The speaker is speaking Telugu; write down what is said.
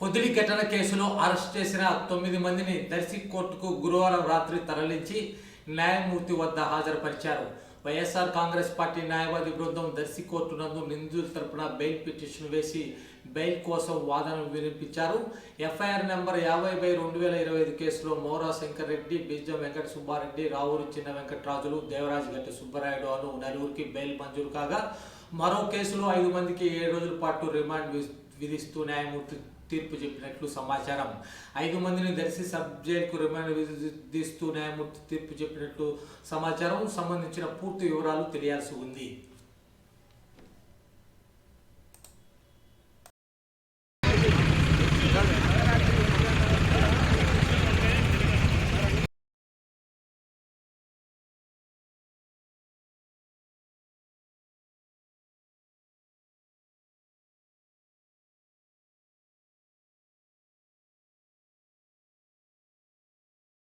Podili ఘటన కేసులో అరెస్ట్ చేసిన తొమ్మిది మందిని దర్శి కోర్టుకు గురువారం రాత్రి తరలించి న్యాయమూర్తి వద్ద హాజరుపరిచారు. వైఎస్ఆర్ కాంగ్రెస్ పార్టీ న్యాయవాది బృందం దర్శి కోర్టు నందు నిందితుల తరపున బెయిల్ పిటిషన్ వేసి బెయిల్ కోసం వాదనలు వినిపించారు. ఎఫ్ఐఆర్ నెంబర్ యాభై బై రెండు వేల ఇరవై ఐదు కేసులో మోరా శంకర్ రెడ్డి బిజ్జం వెంకట సుబ్బారెడ్డి రావూరు చిన్న వెంకటరాజులు దేవరాజ్ గట్టి సుబ్బరాయుడు అను నలుగురికి బెయిల్ మంజూరు కాగా మరో కేసులో ఐదు మందికి ఏడు రోజుల పాటు రిమాండ్ విధిస్తూ న్యాయమూర్తి తీర్పు చెప్పినట్లు సమాచారం. ఐదు మందిని దర్శి సబ్జెక్టుకు రిమాండ్ విధిస్తూ న్యాయమూర్తి తీర్పు చెప్పినట్లు సమాచారం. సంబంధించిన పూర్తి వివరాలు తెలియాల్సి ఉంది.